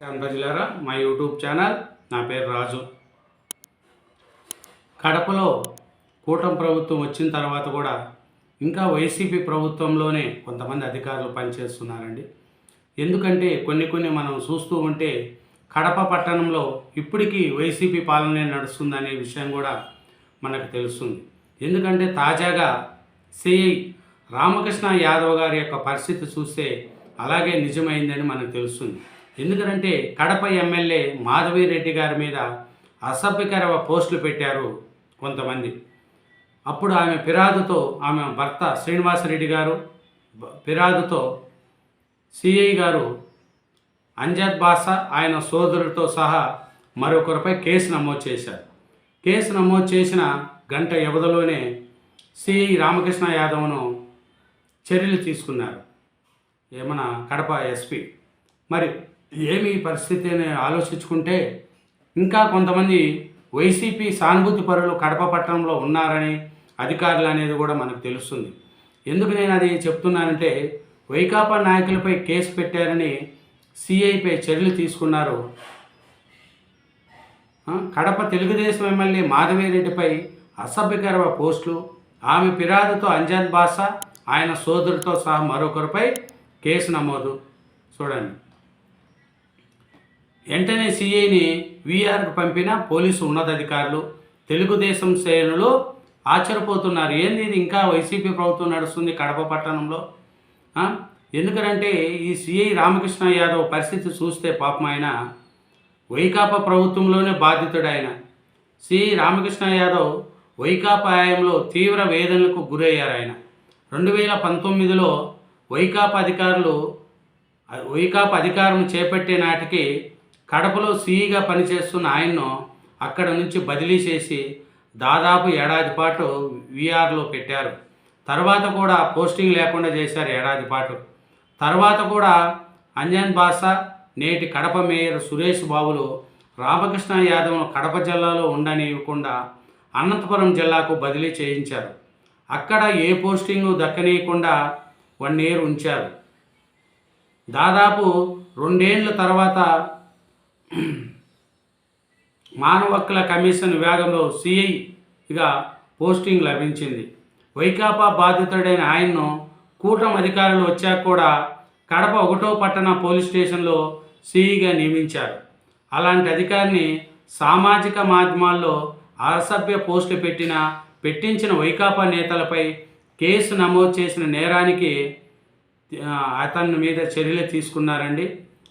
ప్రజలారా మా YouTube channel నా పేరు రాజు. కడపలో కూటమి ప్రభుత్వం వచ్చిన తర్వాత కూడా ఇంకా వైసీపీ ప్రభుత్వంలోనే కొంతమంది అధికారులు పనిచేస్తున్నారండి. ఎందుకంటే కొన్ని కొన్ని మనం చూస్తూ ఉంటే కడప పట్టణంలో ఇప్పటికీ వైసీపీ పాలనే నడుస్తుందనే విషయం కూడా మనకు తెలుస్తుంది. ఎందుకంటే తాజాగా సిఐ రామకృష్ణ యాదవ్ గారి యొక్క పరిస్థితి చూస్తే అలాగే నిజమైందని మనకు తెలుస్తుంది. ఎందుకంటే కడప ఎమ్మెల్యే మాధవిరెడ్డి గారి మీద అసభ్యకర పోస్టులు పెట్టారు కొంతమంది. అప్పుడు ఆమె ఫిరాదుతో ఆమె భర్త శ్రీనివాసరెడ్డి గారు ఫిరాదుతో సిఐ గారు అంజద్ బాసా ఆయన సోదరుడితో సహా మరొకరిపై కేసు నమోదు చేశారు. కేసు నమోదు చేసిన గంట వ్యవధిలోనే సిఐ రామకృష్ణ యాదవ్ను చర్యలు తీసుకున్నారు. ఏమన్నా కడప ఎస్పీ? మరి ఏమి ఈ పరిస్థితి అని ఆలోచించుకుంటే ఇంకా కొంతమంది వైసీపీ సానుభూతి పరులు కడప పట్టణంలో ఉన్నారని అధికారులు అనేది కూడా మనకు తెలుస్తుంది. ఎందుకు నేను అది చెప్తున్నానంటే వైకాపా నాయకులపై కేసు పెట్టారని సిఐపై చర్యలు తీసుకున్నారు. కడప తెలుగుదేశం ఎమ్మెల్యే మాధవిరెడ్డిపై అసభ్యకర పోస్టులు ఆమె ఫిర్యాదుతో అంజాద్ బాసా ఆయన సోదరుడితో సహా మరొకరిపై కేసు నమోదు. చూడండి. వెంటనే సిఐని వీఆర్కు పంపిన పోలీసు ఉన్నతాధికారులు తెలుగుదేశం శ్రేణులు ఆశ్చర్యపోతున్నారు. ఏంది ఇది? ఇంకా వైసీపీ ప్రభుత్వం నడుస్తుంది కడప పట్టణంలో. ఎందుకంటే ఈ సిఐ రామకృష్ణ యాదవ్ పరిస్థితి చూస్తే పాపం ఆయన. వైకాపా ప్రభుత్వంలోనే బాధితుడు ఆయన సిఐ రామకృష్ణ యాదవ్ వైకాపా హయాంలో తీవ్ర వేదనలకు గురయ్యారు ఆయన రెండు వేల పంతొమ్మిదిలో వైకాపా అధికారులు వైకాపా అధికారం చేపట్టే నాటికి కడపలో సీఈగా పనిచేస్తున్న ఆయన్ను అక్కడ నుంచి బదిలీ చేసి దాదాపు ఏడాది పాటు విఆర్లో పెట్టారు. తర్వాత కూడా పోస్టింగ్ లేకుండా చేశారు ఏడాది పాటు. తర్వాత కూడా అంజన్ బాసా నేటి కడప మేయర్ సురేష్ బాబులు రామకృష్ణ యాదవ్ను కడప జిల్లాలో ఉండనివ్వకుండా అనంతపురం జిల్లాకు బదిలీ చేయించారు. అక్కడ ఏ పోస్టింగు దక్కనీయకుండా వన్ ఇయర్ ఉంచారు. దాదాపు రెండేళ్ళ తర్వాత మానవ హక్కుల కమిషన్ విభాగంలో సిఐగా పోస్టింగ్ లభించింది. వైకాపా బాధితుడైన ఆయన్ను కూటమి అధికారులు వచ్చాక కూడా కడప ఒకటో పట్టణ పోలీస్ స్టేషన్లో సిఈగా నియమించారు. అలాంటి అధికారిని సామాజిక మాధ్యమాల్లో అసభ్య పోస్టు పెట్టిన పెట్టించిన వైకాపా నేతలపై కేసు నమోదు చేసిన నేరానికి అతని మీద చర్యలు తీసుకున్నారండి.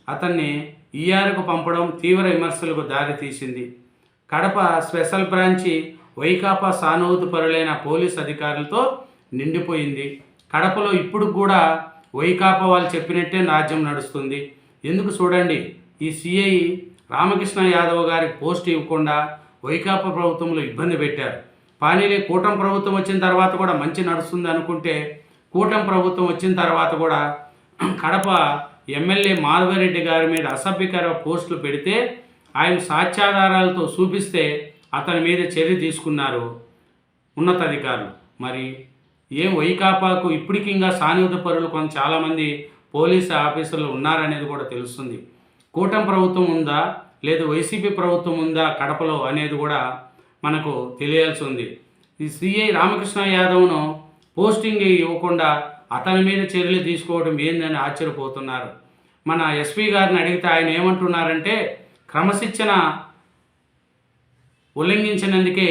అతన్ని ఈఆర్కు పంపడం తీవ్ర విమర్శలకు దారితీసింది కడప స్పెషల్ బ్రాంచి వైకాపా సానుభూతి పరులైన పోలీస్ అధికారులతో నిండిపోయింది. కడపలో ఇప్పుడు కూడా వైకాపా వాళ్ళు చెప్పినట్టే రాజ్యం నడుస్తుంది. ఎందుకు చూడండి ఈ సిఐ రామకృష్ణ యాదవ్ గారికి పోస్ట్ ఇవ్వకుండా వైకాపా ప్రభుత్వంలో ఇబ్బంది పెట్టారు. పానీలే కూటమి ప్రభుత్వం వచ్చిన తర్వాత కూడా మంచి నడుస్తుంది అనుకుంటే కూటమి ప్రభుత్వం వచ్చిన తర్వాత కూడా కడప ఎమ్మెల్యే మాధవరెడ్డి గారి మీద అసభ్యకర పోస్టులు పెడితే ఆయన సాక్ష్యాధారాలతో చూపిస్తే అతని మీద చర్య తీసుకున్నారు ఉన్నతాధికారులు. మరి ఏం వైకాపాకు ఇప్పటికి ఇంకా పరులు కొంత చాలామంది పోలీసు ఆఫీసర్లు ఉన్నారనేది కూడా తెలుస్తుంది. కూటమి ప్రభుత్వం ఉందా? లేదు వైసీపీ ప్రభుత్వం ఉందా కడపలో అనేది కూడా మనకు తెలియాల్సి ఉంది. ఈ సిఐ రామకృష్ణ యాదవ్ను పోస్టింగ్ ఇవ్వకుండా అతని మీద చర్యలు తీసుకోవడం ఏందని ఆశ్చర్యపోతున్నారు. మన ఎస్పీ గారిని అడిగితే ఆయన ఏమంటున్నారంటే క్రమశిక్షణ ఉల్లంఘించినందుకే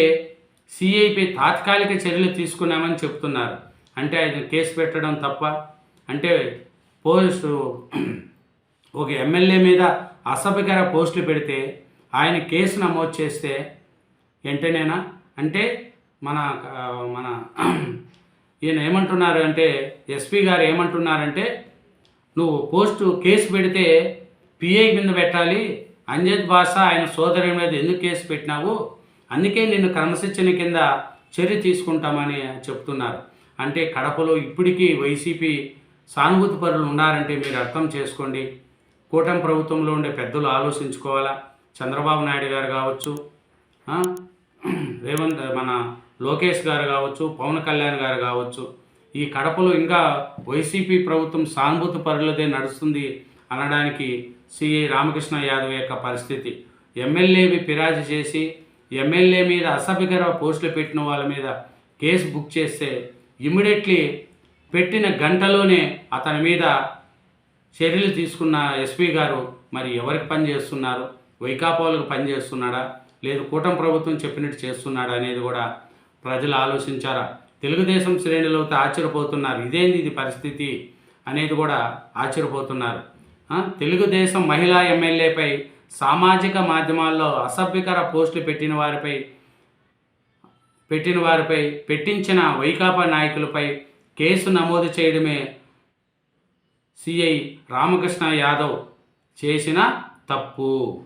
సిఐపై తాత్కాలిక చర్యలు తీసుకున్నామని చెప్తున్నారు. అంటే ఆయన కేసు పెట్టడం తప్ప అంటే పోలీసు ఒక ఎమ్మెల్యే మీద అసభ్యకర పోస్టులు పెడితే ఆయన కేసు నమోదు చేస్తే వెంటనేనా? అంటే మన మన ఈయన ఏమంటున్నారు అంటే ఎస్పీ గారు ఏమంటున్నారంటే నువ్వు పోస్టు కేసు పెడితే పిఐ కింద పెట్టాలి అంజద్ బాషా ఆయన సోదరి మీద ఎందుకు కేసు పెట్టినావు అందుకే నిన్ను క్రమశిక్షణ కింద చర్య తీసుకుంటామని చెప్తున్నారు. అంటే కడపలో ఇప్పటికీ వైసీపీ సానుభూతి పరులు ఉన్నారంటే మీరు అర్థం చేసుకోండి. కూటమి ప్రభుత్వంలో ఉండే పెద్దలు ఆలోచించుకోవాలా? చంద్రబాబు నాయుడు గారు కావచ్చు రేవంత్ మన లోకేష్ గారు కావచ్చు పవన్ కళ్యాణ్ గారు కావచ్చు ఈ కడపలో ఇంకా వైసీపీ ప్రభుత్వం సానుభూతి పరులదే నడుస్తుంది అనడానికి సిఐ రామకృష్ణ యాదవ్ యొక్క పరిస్థితి. ఎమ్మెల్యేవి ఫిరాజు చేసి ఎమ్మెల్యే మీద అసభ్యకర పోస్టులు పెట్టిన వాళ్ళ మీద కేసు బుక్ చేస్తే ఇమ్మీడియట్లీ పెట్టిన గంటలోనే అతని మీద చర్యలు తీసుకున్న ఎస్పీ గారు మరి ఎవరికి పని చేస్తున్నారు? వైకాపాలకు పని చేస్తున్నాడా? లేదు కూటమి ప్రభుత్వం చెప్పినట్టు చేస్తున్నాడా అనేది కూడా ప్రజలు ఆలోచించారా? తెలుగుదేశం శ్రేణులు ఆశ్చర్యపోతున్నారు. ఇదేంది ఇది పరిస్థితి అనేది కూడా ఆశ్చర్యపోతున్నారు. తెలుగుదేశం మహిళా ఎమ్మెల్యేపై సామాజిక మాధ్యమాల్లో అసభ్యకర పోస్టులు పెట్టిన వారిపై పెట్టిన వారిపై పెట్టించిన వైకాపా నాయకులపై కేసు నమోదు చేయడమే సిఐ రామకృష్ణ యాదవ్ చేసిన తప్పు.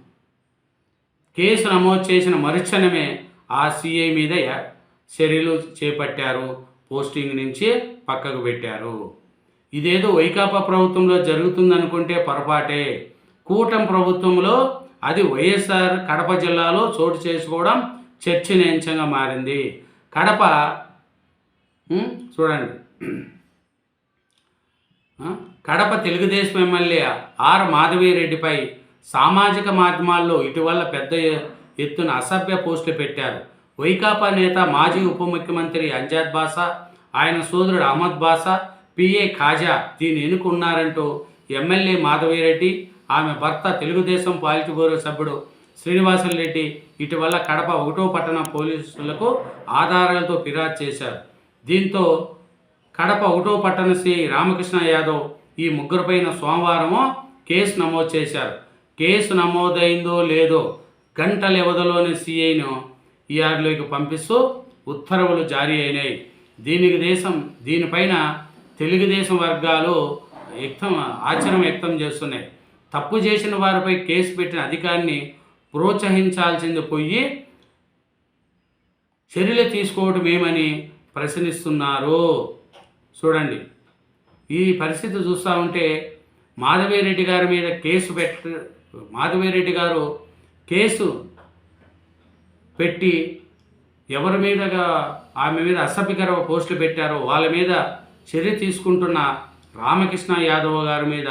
కేసు నమోదు చేసిన మరుక్షణమే ఆ సిఐ మీద చర్యలు చేపట్టారు. పోస్టింగ్ నుంచి పక్కకు పెట్టారు. ఇదేదో వైకాపా ప్రభుత్వంలో జరుగుతుందనుకుంటే పొరపాటే. కూటమి ప్రభుత్వంలో అది వైఎస్ఆర్ కడప జిల్లాలో చోటు చేసుకోవడం చర్చనీయాంశంగా మారింది. కడప చూడండి. కడప తెలుగుదేశం ఎమ్మెల్యే ఆర్ మాధవిరెడ్డిపై సామాజిక మాధ్యమాల్లో ఇటీవల పెద్ద ఎత్తున అసభ్య పోస్టులు పెట్టారు. వైకాపా నేత మాజీ ఉప ముఖ్యమంత్రి అంజాద్ బాసా ఆయన సోదరుడు అహ్మద్ బాసా పిఏ ఖాజా దీన్ని ఎన్నుకున్నారంటూ ఎమ్మెల్యే మాధవిరెడ్డి ఆమె భర్త తెలుగుదేశం పాలిట్ సభ్యుడు శ్రీనివాసన్ రెడ్డి ఇటీవల కడప ఒకటో పట్టణ పోలీసులకు ఆధారాలతో ఫిర్యాదు చేశారు. దీంతో కడప ఒకటో పట్టణ సిఐ రామకృష్ణ యాదవ్ ఈ ముగ్గురుపైన సోమవారము కేసు నమోదు చేశారు. కేసు నమోదైందో లేదో గంటల వ్యవధిలోని సిఐను ఈఆర్లోకి పంపిస్తూ ఉత్తర్వులు జారీ అయినాయి. దీనికి దేశం దీనిపైన తెలుగుదేశం వర్గాలు వ్యక్తం ఆచరణ వ్యక్తం చేస్తున్నాయి. తప్పు చేసిన వారిపై కేసు పెట్టిన అధికారిని ప్రోత్సహించాల్సింది పోయి చర్యలు తీసుకోవడం ఏమని ప్రశ్నిస్తున్నారు. చూడండి. ఈ పరిస్థితి చూస్తూ ఉంటే మాధవిరెడ్డి గారి మీద కేసు పెట్ట మాధవిరెడ్డి గారు కేసు పెట్టి ఎవరి మీదగా ఆమె మీద అసభ్యకర పోస్టులు పెట్టారో వాళ్ళ మీద చర్య తీసుకుంటున్న రామకృష్ణ యాదవ్ గారి మీద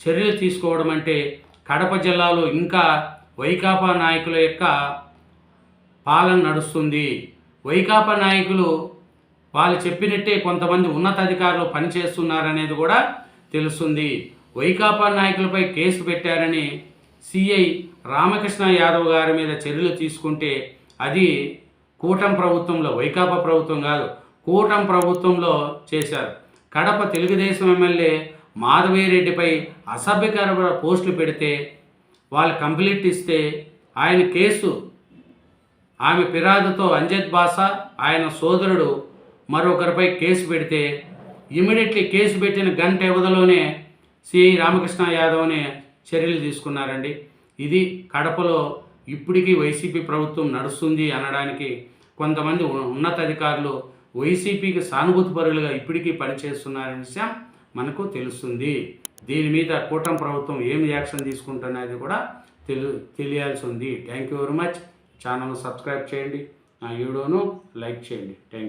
చర్యలు తీసుకోవడం అంటే కడప జిల్లాలో ఇంకా వైకాపా నాయకుల యొక్క పాలన నడుస్తుంది. వైకాపా నాయకులు వాళ్ళు చెప్పినట్టే కొంతమంది ఉన్నతాధికారులు పనిచేస్తున్నారనేది కూడా తెలుస్తుంది. వైకాపా నాయకులపై కేసు పెట్టారని సిఐ రామకృష్ణ యాదవ్ గారి మీద చర్యలు తీసుకుంటే అది కూటమి ప్రభుత్వంలో వైకాపా ప్రభుత్వం కాదు కూటమి ప్రభుత్వంలో చేశారు. కడప తెలుగుదేశం ఎమ్మెల్యే మాధవీరెడ్డిపై అసభ్యకర పోస్టులు పెడితే వాళ్ళు కంప్లీట్ ఇస్తే ఆయన కేసు ఆమె ఫిర్యాదుతో అంజద్ బాసా ఆయన సోదరుడు మరొకరిపై కేసు పెడితే ఇమీడియట్లీ కేసు పెట్టిన గంట వ్యవధిలోనే సిఐ రామకృష్ణ యాదవ్ని చర్యలు తీసుకున్నారండి. ఇది కడపలో ఇప్పటికీ వైసీపీ ప్రభుత్వం నడుస్తుంది అనడానికి కొంతమంది ఉన్నతాధికారులు వైసీపీకి సానుభూతి పరులుగా ఇప్పటికీ పనిచేస్తున్నారనే విషయం మనకు తెలుస్తుంది. దీని మీద కూటమి ప్రభుత్వం ఏం యాక్షన్ తీసుకుంటున్నది కూడా తెలు తెలియాల్సి ఉంది. Thank you very much. Channel subscribe చేయండి. నా వీడియోను లైక్ చేయండి. Thank you.